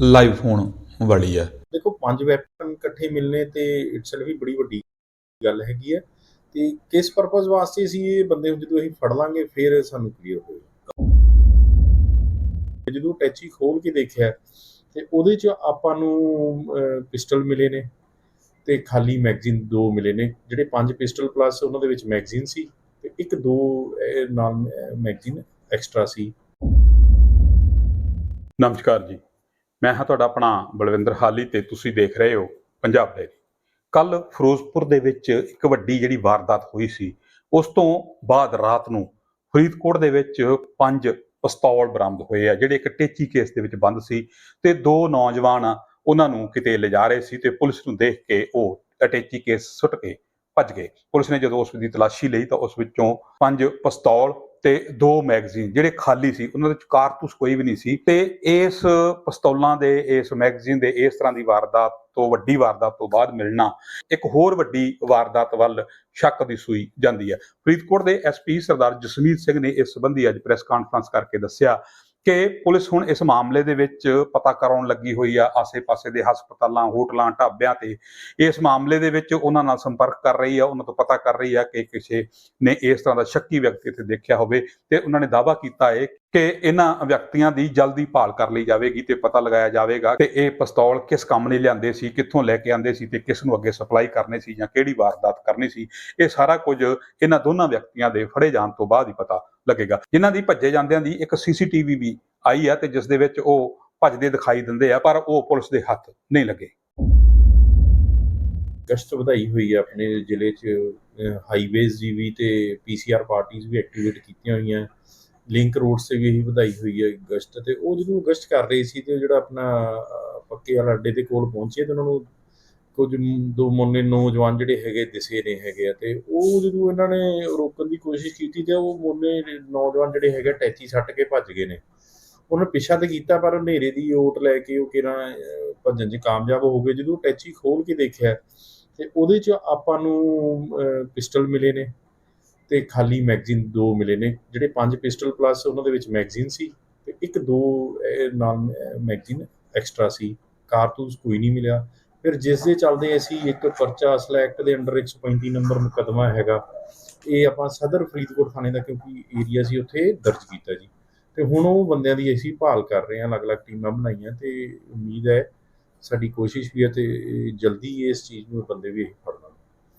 Live ਹੋਣ ਵਾਲੀ ਹੈ ਦੇਖੋ ਪੰਜ ਵੈਪਨ ਇਕੱਠੇ ਮਿਲਨੇ ਤੇ ਇਟਸੈਲਫ ਹੀ ਬੜੀ ਵੱਡੀ ਗੱਲ ਹੈਗੀ ਹੈ ਤੇ ਕਿਸ ਪਰਪਸ ਵਾਸਤੇ ਅਸੀਂ ਇਹ ਬੰਦੇ ਨੂੰ ਜਦੋਂ ਅਸੀਂ ਫੜ ਲਾਂਗੇ ਫਿਰ ਸਾਨੂੰ ਕਲੀਅਰ ਹੋਏਗਾ। ਜਦੋਂ ਟੈਚੀ ਖੋਲ ਕੇ ਦੇਖਿਆ ਤੇ ਉਹਦੇ ਚ ਆਪਾਂ ਨੂੰ ਪਿਸਟਲ ਮਿਲੇ ਨੇ ਤੇ ਖਾਲੀ ਮੈਗਜ਼ੀਨ ਦੋ ਮਿਲੇ ਨੇ। ਜਿਹੜੇ ਪੰਜ ਪਿਸਟਲ ਪਲੱਸ ਉਹਨਾਂ ਦੇ ਵਿੱਚ ਮੈਗਜ਼ੀਨ ਸੀ ਤੇ ਇੱਕ ਦੋ ਨਾਲ ਮੈਗਜ਼ੀਨ ਐਕਸਟਰਾ ਸੀ। ਨਮਸਕਾਰ ਜੀ। ਮੈਂ ਹਾਂ ਤੁਹਾਡਾ ਆਪਣਾ ਬਲਵਿੰਦਰ ਹਾਲੀ ਤੇ ਤੁਸੀਂ ਦੇਖ ਰਹੇ ਹੋ ਪੰਜਾਬ ਡੈਰੀ ਕੱਲ ਫਿਰੋਜ਼ਪੁਰ ਦੇ ਵਿੱਚ ਇੱਕ ਵੱਡੀ ਜਿਹੜੀ ਵਾਰਦਾਤ ਹੋਈ ਸੀ, ਉਸ ਤੋਂ ਬਾਅਦ ਰਾਤ ਨੂੰ ਫਰੀਦਕੋਟ ਦੇ ਵਿੱਚ ਪੰਜ ਪਿਸਤੌਲ ਬਰਾਮਦ ਹੋਏ ਆ, ਜਿਹੜੇ ਇੱਕ ਟੇਚੀ ਕੇਸ ਦੇ ਵਿੱਚ ਬੰਦ ਸੀ ਤੇ ਦੋ ਨੌਜਵਾਨ ਉਹਨਾਂ ਨੂੰ ਕਿਤੇ ਲਿਜਾ ਰਹੇ ਸੀ ਤੇ ਪੁਲਿਸ ਨੂੰ ਦੇਖ ਕੇ ਉਹ ਅਟੇਚੀ ਕੇਸ ਸੁੱਟ ਕੇ ਭੱਜ ਗਏ। ਪੁਲਿਸ ਨੇ ਜਦੋਂ ਉਸ ਦੀ ਤਲਾਸ਼ੀ ਲਈ ਤਾਂ ਉਸ ਵਿੱਚੋਂ ਪੰਜ ਪਿਸਤੌਲ ਤੇ ਦੋ ਮੈਗਜ਼ੀਨ ਜਿਹੜੇ ਖਾਲੀ ਸੀ, ਉਹਨਾਂ ਦੇ ਵਿੱਚ ਕਾਰਤੂਸ ਕੋਈ ਵੀ ਨਹੀਂ ਸੀ ਤੇ ਇਸ ਪਿਸਤੌਲਾਂ ਦੇ, ਇਸ ਮੈਗਜ਼ੀਨ ਦੇ ਇਸ ਤਰ੍ਹਾਂ ਦੀ ਵਾਰਦਾਤ ਤੋਂ, ਵੱਡੀ ਵਾਰਦਾਤ ਤੋਂ ਬਾਅਦ ਮਿਲਣਾ, ਇੱਕ ਹੋਰ ਵੱਡੀ ਵਾਰਦਾਤ ਵੱਲ ਸ਼ੱਕ ਦੀ ਸੂਈ ਜਾਂਦੀ ਹੈ। ਫਰੀਦਕੋਟ ਦੇ ਐਸਪੀ ਸਰਦਾਰ ਜਸਮੀਤ ਸਿੰਘ ਨੇ ਇਸ ਸੰਬੰਧੀ ਅੱਜ ਪ੍ਰੈਸ ਕਾਨਫਰੰਸ ਕਰਕੇ ਦੱਸਿਆ ਕਿ ਪੁਲਿਸ ਹੁਣ ਇਸ ਮਾਮਲੇ ਦੇ ਵਿੱਚ ਪਤਾ ਕਰਾਉਣ ਲੱਗੀ ਹੋਈ ਆ, ਆਸੇ-ਪਾਸੇ ਦੇ ਹਸਪਤਾਲਾਂ, ਹੋਟਲਾਂ, ਢਾਬਿਆਂ ਤੇ। ਇਸ ਮਾਮਲੇ ਦੇ ਵਿੱਚ ਉਹਨਾਂ ਨਾਲ ਸੰਪਰਕ ਕਰ ਰਹੀ ਆ, ਉਹਨਾਂ ਤੋਂ ਪਤਾ ਕਰ ਰਹੀ ਆ ਕਿ ਕਿਸੇ ਨੇ ਇਸ ਤਰ੍ਹਾਂ ਦਾ ਸ਼ੱਕੀ ਵਿਅਕਤੀ ਇੱਥੇ ਦੇਖਿਆ ਹੋਵੇ ਤੇ ਉਹਨਾਂ ਨੇ ਦਾਅਵਾ ਕੀਤਾ ਹੈ ਕਿ ਇਹਨਾਂ ਵਿਅਕਤੀਆਂ ਦੀ ਜਲਦੀ ਭਾਲ ਕਰ ਲਈ ਜਾਵੇਗੀ ਤੇ ਪਤਾ ਲਗਾਇਆ ਜਾਵੇਗਾ ਕਿ ਇਹ ਪਿਸਤੌਲ ਕਿਸ ਕੰਮ ਲਈ ਲਿਆਂਦੇ ਸੀ, ਕਿੱਥੋਂ ਲੈ ਕੇ ਆਂਦੇ ਸੀ ਤੇ ਕਿਸ ਨੂੰ ਅੱਗੇ ਸਪਲਾਈ ਕਰਨੇ ਸੀ ਜਾਂ ਕਿਹੜੀ ਵਾਰਦਾਤ ਕਰਨੀ ਸੀ, ਇਹ ਸਾਰਾ ਕੁਝ ਇਹਨਾਂ ਦੋਨਾਂ ਵਿਅਕਤੀਆਂ ਦੇ ਫੜੇ ਜਾਣ ਤੋਂ ਬਾਅਦ ਹੀ ਪਤਾ ਲੱਗੇਗਾ। ਜਿਨ੍ਹਾਂ ਦੀ ਭੱਜੇ ਜਾਂਦਿਆਂ ਦੀ ਇੱਕ ਸੀਸੀਟੀਵੀ ਵੀ ਆਈ ਹੈ ਤੇ ਜਿਸ ਦੇ ਵਿੱਚ ਉਹ ਭੱਜਦੇ ਦਿਖਾਈ ਦਿੰਦੇ ਆ, ਪਰ ਉਹ ਪੁਲਿਸ ਦੇ ਹੱਥ ਨਹੀਂ ਲੱਗੇ। ਗਸ਼ਤ ਵਧਾਈ ਹੋਈ ਹੈ ਆਪਣੇ ਜ਼ਿਲ੍ਹੇ 'ਚ ਹਾਈਵੇਜ਼ ਦੀ ਵੀ ਤੇ ਪੀਸੀਆਰ ਪਾਰਟੀਆਂ ਵੀ ਐਕਟੀਵੇਟ ਕੀਤੀਆਂ ਹੋਈਆਂ। ਲਿੰਕ ਰੋਡ ਤੇ ਵੀ ਇਹੀ ਵਧਾਈ ਹੋਈ ਹੈ ਗਸ਼ਤ ਤੇ। ਉਹ ਜਦੋਂ ਗਸ਼ਤ ਕਰ ਰਹੇ ਸੀ ਤੇ ਉਹ ਜਿਹੜਾ ਆਪਣਾ ਪੱਕੇ ਵਾਲਾ ਅੱਡੇ ਦੇ ਕੋਲ ਪਹੁੰਚੇ ਤੇ ਉਹਨਾਂ ਨੂੰ ਕੁਝ ਦੋ ਮੁੰਨੇ ਨੌਜਵਾਨ ਜਿਹੜੇ ਹੈਗੇ, ਦਿਸੇ ਨੇ ਹੈਗੇ ਆ ਤੇ ਉਹ ਜਦੋਂ ਇਹਨਾਂ ਨੇ ਰੋਕਣ ਦੀ ਕੋਸ਼ਿਸ਼ ਕੀਤੀ ਤੇ ਉਹ ਮੁੰਨੇ ਨੌਜਵਾਨ ਜਿਹੜੇ ਹੈਗੇ ਟੈਚੀ ਸੱਟ ਕੇ ਭੱਜ ਗਏ ਨੇ। ਉਹਨਾਂ ਨੇ ਪਿੱਛਾ ਤੇ ਕੀਤਾ ਪਰ ਹਨੇਰੇ ਦੀ ਓਟ ਲੈ ਕੇ ਉਹ ਕਿਹੜਾ ਭੱਜਣ 'ਚ ਕਾਮਯਾਬ ਹੋ ਗਏ। ਜਦੋਂ ਟੈਚੀ ਖੋਲ ਕੇ ਦੇਖਿਆ ਤੇ ਉਹਦੇ ਚ ਆਪਾਂ ਨੂੰ ਪਿਸਟਲ ਮਿਲੇ ਨੇ। ਤੇ ਖਾਲੀ ਮੈਗਜ਼ੀਨ ਦੋ ਮਿਲੇ ਨੇ ਜਿਹੜੇ ਪੰਜ ਪਿਸਟਲ ਪਲੱਸ ਉਹਨਾਂ ਦੇ ਵਿੱਚ ਮੈਗਜ਼ੀਨ ਸੀ ਤੇ ਇੱਕ ਦੋ ਅਹ, ਨਾਲ ਮੈਗਜ਼ੀਨ ਐਕਸਟਰਾ ਸੀ ਕਾਰਤੂਸ ਕੋਈ ਨਹੀਂ ਮਿਲਿਆ। ਫਿਰ ਜਿਸ ਦੇ ਚੱਲਦੇ ਅਸੀਂ ਇੱਕ ਪਰਚਾ ਅਸਲਾ ਐਕਟ ਦੇ ਅੰਡਰ 135 ਨੰਬਰ ਮੁਕੱਦਮਾ ਹੈਗਾ ਇਹ ਆਪਾਂ ਸਦਰ ਫਰੀਦਕੋਟ ਥਾਣੇ ਦਾ ਕਿਉਂਕਿ ਏਰੀਆ ਸੀ ਉੱਥੇ ਦਰਜ ਕੀਤਾ ਜੀ। ਤੇ ਹੁਣ ਉਹ ਬੰਦਿਆਂ ਦੀ ਅਸੀਂ ਭਾਲ ਕਰ ਰਹੇ ਹਾਂ ਅਲੱਗ-ਅਲੱਗ ਟੀਮਾਂ ਬਣਾਈਆਂ ਤੇ ਉਮੀਦ ਹੈ ਸਾਡੀ ਕੋਸ਼ਿਸ਼ ਵੀ ਹੈ ਤੇ ਜਲਦੀ ਇਸ ਚੀਜ਼ ਨੂੰ ਬੰਦੇ ਵੀ ਅਸੀਂ ਫੜ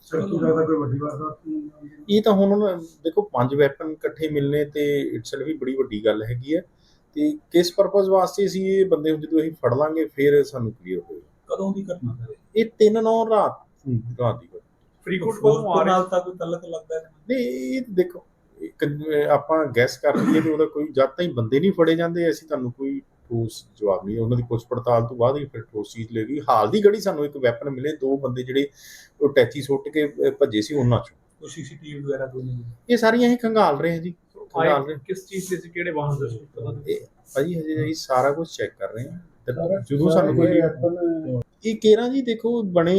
ਸੜਕੀ ਦਾ ਕੋਈ ਵੱਡੀ ਵਾਰਦਾਤ ਨਹੀਂ ਇਹ ਤਾਂ ਹੁਣ ਉਹਨਾਂ- ਦੇਖੋ ਪੰਜ ਵੈਪਨ ਇਕੱਠੇ ਮਿਲਨੇ ਤੇ ਇਟਸੈਲਫ ਹੀ ਬੜੀ ਵੱਡੀ ਗੱਲ ਹੈਗੀ ਹੈ। ਤੇ ਕਿਸ ਪਰਪਸ ਵਾਸਤੇ ਅਸੀਂ ਇਹ ਬੰਦੇ ਨੂੰ ਜਦੋਂ ਅਸੀਂ ਫੜ ਲਾਂਗੇ ਫਿਰ ਸਾਨੂੰ ਕਲੀਅਰ ਹੋਏਗਾ। ਕਦੋਂ ਦੀ ਘਟਨਾ ਹੈ? ਇਹ ਤਿੰਨ ਨੌ ਰਾਤ ਰਾਤ ਦੀ ਗੱਲ ਫਰੀਦਕੋਟ ਕੋਲ ਨਾਲ ਤਾਂ ਕੋਈ ਤਲਕ ਲੱਗਦਾ ਹੈ? ਨਹੀਂ ਇਹ ਤਾਂ ਦੇਖੋ ਇੱਕ ਆਪਾਂ ਗੈਸ ਕਰ ਲਈਏ ਤੇ ਉਹਦਾ ਕੋਈ ਜਦ ਤਾਈਂ ਬੰਦੇ ਨਹੀਂ ਫੜੇ ਜਾਂਦੇ ਅਸੀਂ ਤੁਹਾਨੂੰ ਕੋਈ ਠੋਸ ਜਵਾਬ ਨਹੀਂ ਉਹਨਾਂ ਦੀ ਪੁੱਛ ਪੜਤਾਲ ਤੋਂ ਬਾਅਦ ਹੀ ਫਿਰ ਠੋਸ ਚੀਜ਼ ਲੇਗੀ ਹਾਲ ਦੀ ਘੜੀ ਸਾਨੂੰ ਇੱਕ ਵੈਪਨ ਮਿਲੇ ਦੋ ਬੰਦੇ ਜਿਹੜੇ ਉਹ ਟੈਚੀ ਸੁੱਟ ਕੇ ਭੱਜੇ ਸੀ ਉਹਨਾਂ ਚੋਂ। ਕੋਈ ਸੀਸੀਟੀਵੀ ਵਗੈਰਾ ਕੋਈ ਨਹੀਂ ਇਹ ਸਾਰੀਆਂ ਅਸੀਂ ਖੰਗਾਲ ਰਹੇ ਹਾਂ ਜੀ। ਖੰਗਾਲ ਰਹੇ। ਕਿਸ ਚੀਜ਼ ਦੇ ਸੀ ਕਿਹੜੇ ਵਾਹਨ ਦੇ ਸੀ? ਪਤਾ ਨਹੀਂ। ਇਹ ਭਾਜੀ ਹਜੇ ਅਸੀਂ ਸਾਰਾ ਕੁਝ ਚੈੱਕ ਕਰ ਰਹੇ ਹਾਂ। ਤੇ ਜਦੋਂ ਸਾਨੂੰ ਕੋਈ ਇਹ ਕੇਰਾਂ ਜੀ ਦੇਖੋ ਬਣੇ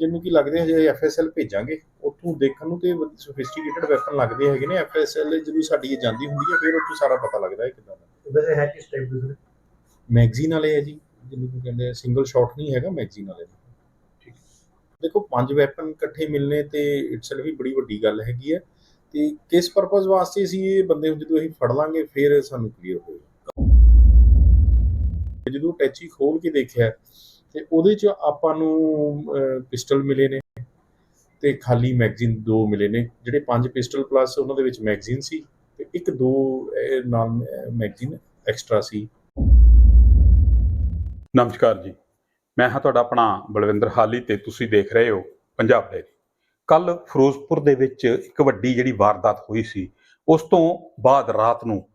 ਜਿਹਨੂੰ ਕੀ ਲੱਗਦੇ ਹਜੇ ਐਫਐਸਐਲ ਭੇਜਾਂਗੇ। ਉੱਥੋਂ ਦੇਖਣ ਨੂੰ ਤੇ ਸੋਫਿਸਟੀਕੇਟਡ ਵੈਪਨ ਲੱਗਦੇ ਹੈਗੇ ਨੇ। ਐਫਐਸਐਲ ਜਦੋਂ ਸਾਡੀ ਇਹ ਜਾਂਦੀ ਹੁੰਦੀ ਹੈ ਫਿਰ ਉੱਥੋਂ ਸਾਰਾ ਪਤਾ ਲੱਗਦਾ ਹੈ ਕਿਦਾਂ ਦਾ। ਵੈਸੇ ਹੈ ਕਿਸ ਟਾਈਪ ਦੇ ਮੈਗਜ਼ੀਨ ਵਾਲੇ ਹੈ ਜੀ ਜਿਹਨੂੰ ਕੀ ਕਹਿੰਦੇ ਆ ਸਿੰਗਲ ਸ਼ਾਟ ਨਹੀਂ ਹੈਗਾ ਮੈਗਜ਼ੀਨ ਵਾਲੇ। ਠੀਕ ਦੇਖੋ ਪੰਜ ਵੈਪਨ ਇਕੱਠੇ ਮਿਲਨੇ ਤੇ ਇਟਸੈਲਫ ਹੀ ਬੜੀ ਵੱਡੀ ਗੱਲ ਹੈਗੀ ਹੈ। ਤੇ ਕਿਸ ਪਰਪਸ ਵਾਸਤੇ ਅਸੀਂ ਇਹ ਬੰਦੇ ਜਦੋਂ ਅਸੀਂ ਫੜ ਲਾਂਗੇ ਫਿਰ ਸਾਨੂੰ ਕਲੀਅਰ ਹੋਏਗਾ। ਜਦੋਂ ਟੈਚੀ ਖੋਲ ਕੇ ਦੇਖਿਆ ਤੇ ਉਹਦੇ ਚ ਆਪਾਂ ਨੂੰ ਪਿਸਟਲ ਮਿਲੇ ਨੇ ਤੇ ਖਾਲੀ ਮੈਗਜ਼ੀਨ ਦੋ ਮਿਲੇ ਨੇ ਜਿਹੜੇ ਪੰਜ ਪਿਸਟਲ ਪਲੱਸ ਉਹਨਾਂ ਦੇ ਵਿੱਚ ਮੈਗਜ਼ੀਨ ਸੀ। ਤੇ ਇੱਕ ਦੋ ਅਹ, ਨਾਲ ਮੈਗਜ਼ੀਨ ਐਕਸਟਰਾ ਸੀ। ਨਮਸਕਾਰ ਜੀ। ਮੈਂ ਹਾਂ ਤੁਹਾਡਾ ਆਪਣਾ ਬਲਵਿੰਦਰ ਹਾਲੀ ਤੇ ਤੁਸੀਂ ਦੇਖ ਰਹੇ ਹੋ ਪੰਜਾਬ ਡੈਰੀ ਕੱਲ ਫਿਰੋਜ਼ਪੁਰ ਦੇ ਵਿੱਚ ਇੱਕ ਵੱਡੀ ਜਿਹੜੀ ਵਾਰਦਾਤ ਹੋਈ ਸੀ ਉਸ ਤੋਂ ਬਾਅਦ ਰਾਤ ਨੂੰ